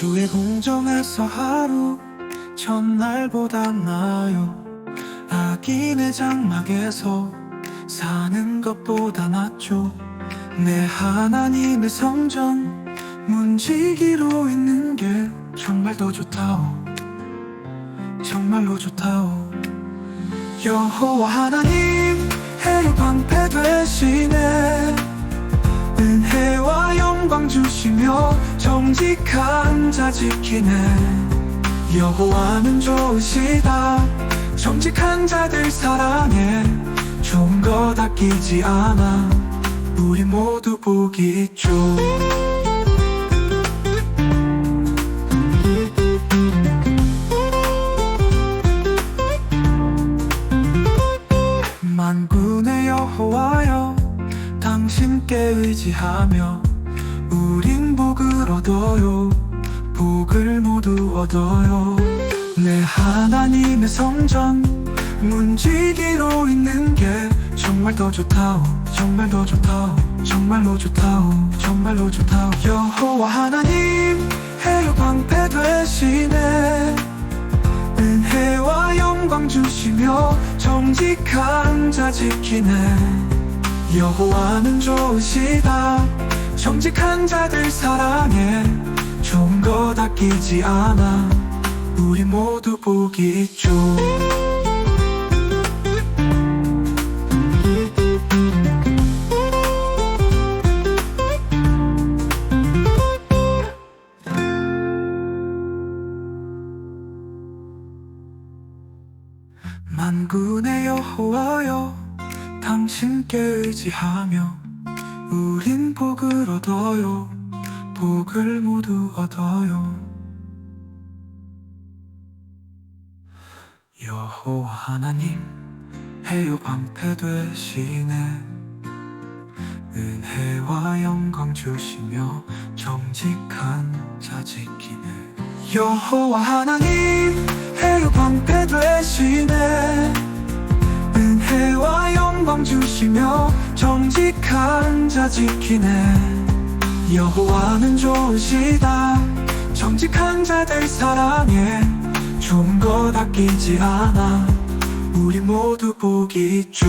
주의 공정에서 하루 전날보다 나아요. 악인의 장막에서 사는 것보다 낫죠. 내 하나님의 성전 문지기로 있는 게 정말 더 좋다오. 정말로 좋다오. 여호와 하나님 해로 방패 되시 주시며 정직한 자 지키네. 여호와는 좋으시다. 정직한 자들 사랑해. 좋은 것 아끼지 않아. 우리 모두 복이 있죠. 만군의 여호와여 당신께 의지하며 우린 복을 얻어요. 복을 모두 얻어요. 내 하나님의 성전 문지기로 있는 게 정말 더 좋다오. 정말 더 좋다오. 정말로 좋다오. 정말로 좋다오. 여호와 하나님 해요 방패 되시네. 은혜와 영광 주시며 정직한 자 지키네. 여호와는 좋으시다 정직한 자들 사랑해 좋은 것 아끼지 않아. 우리 모두 복이 있죠. 만군의 여호와여 당신께 의지하며 우린 복을 얻어요. 복을 모두 얻어요. 여호와 하나님 해요 방패 되시네. 은혜와 영광 주시며 정직한 자 지키네. 여호와 하나님 해요 방패 되시네 영광 주시며 정직한 자 지키네. 여호와는 좋으시다. 정직한 자들 사랑해. 좋은 것 아끼지 않아. 우리 모두 복이 있죠